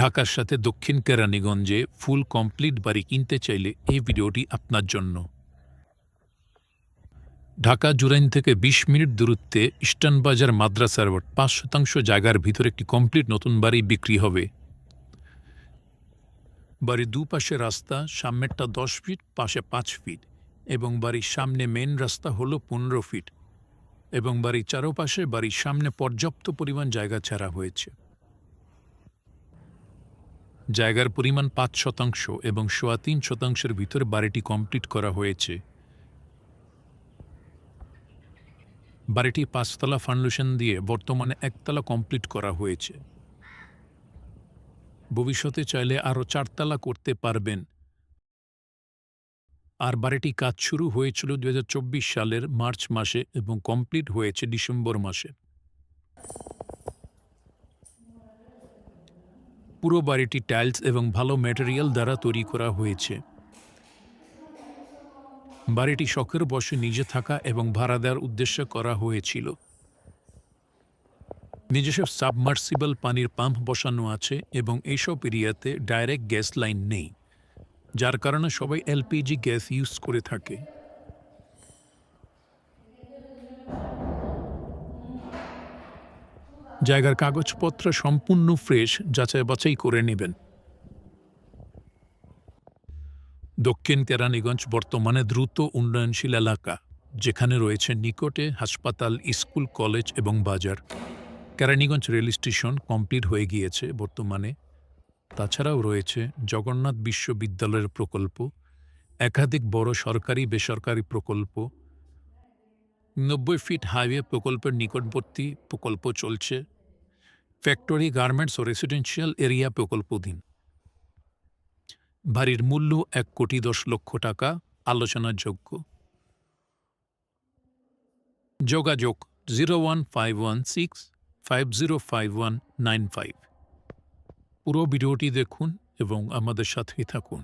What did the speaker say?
ঢাকার সাথে দক্ষিণ কেরানীগঞ্জে ফুল কমপ্লিট বাড়ি কিনতে চাইলে এই ভিডিওটি আপনার জন্য। ঢাকা জুরাইন থেকে ২০ মিনিট দূরত্বে ইস্টার্ন বাজার মাদ্রাসার পাঁচ শতাংশ জায়গার ভিতরে একটি কমপ্লিট নতুন বাড়ি বিক্রি হবে। বাড়ির দুপাশে রাস্তা, সামনেরটা দশ ফিট, পাশে পাঁচ ফিট এবং বাড়ির সামনে মেন রাস্তা হল পনেরো ফিট এবং বাড়ির চারপাশে বাড়ির সামনে পর্যাপ্ত পরিমাণ জায়গা ছাড়া হয়েছে। জায়গার পরিমাণ পাঁচ শতাংশ এবং সোয়া তিন শতাংশের ভিতরে বাড়িটি কমপ্লিট করা হয়েছে। বাড়িটি পাঁচতলা ফাউন্ডেশন দিয়ে বর্তমানে একতলা কমপ্লিট করা হয়েছে। ভবিষ্যতে চাইলে আরও চারতলা করতে পারবেন। আর বাড়িটি কাজ শুরু হয়েছিল দু হাজার চব্বিশ সালের মার্চ মাসে এবং কমপ্লিট হয়েছে ডিসেম্বর মাসে। পুরো বাড়িটি টাইলস এবং ভালো ম্যাটেরিয়াল দ্বারা তৈরি করা হয়েছে। বাড়িটি শখের বসে নিজে থাকা এবং ভাড়া দেওয়ার উদ্দেশ্যে করা হয়েছিল। নিজস্ব সাবমার্সিবল পানির পাম্প বসানো আছে এবং এইসব এরিয়াতে ডাইরেক্ট গ্যাস লাইন নেই, যার কারণে সবাই এলপিজি গ্যাস ইউজ করে থাকে। জায়গার কাগজপত্র সম্পূর্ণ ফ্রেশ, যাচাই বাছাই করে নেবেন। দক্ষিণ কেরানীগঞ্জ বর্তমানে দ্রুত উন্নয়নশীল এলাকা, যেখানে রয়েছে নিকটে হাসপাতাল, স্কুল, কলেজ এবং বাজার। কেরানীগঞ্জ রেল স্টেশন কমপ্লিট হয়ে গিয়েছে বর্তমানে। তাছাড়াও রয়েছে জগন্নাথ বিশ্ববিদ্যালয়ের প্রকল্প, একাধিক বড় সরকারি, বেসরকারি প্রকল্প। নব্বই ফিট হাইওয়ে প্রকল্পের নিকটবর্তী প্রকল্প চলছে। ফ্যাক্টরি গার্মেন্টস ও রেসিডেন্সিয়াল এরিয়া প্রকল্পধীন বাড়ির মূল্য এক কোটি দশ লক্ষ টাকা আলোচনার যোগ্য। যোগাযোগ zero one five one six five zero five one nine five. পুরো ভিডিওটি দেখুন এবং আমাদের সাথেই থাকুন।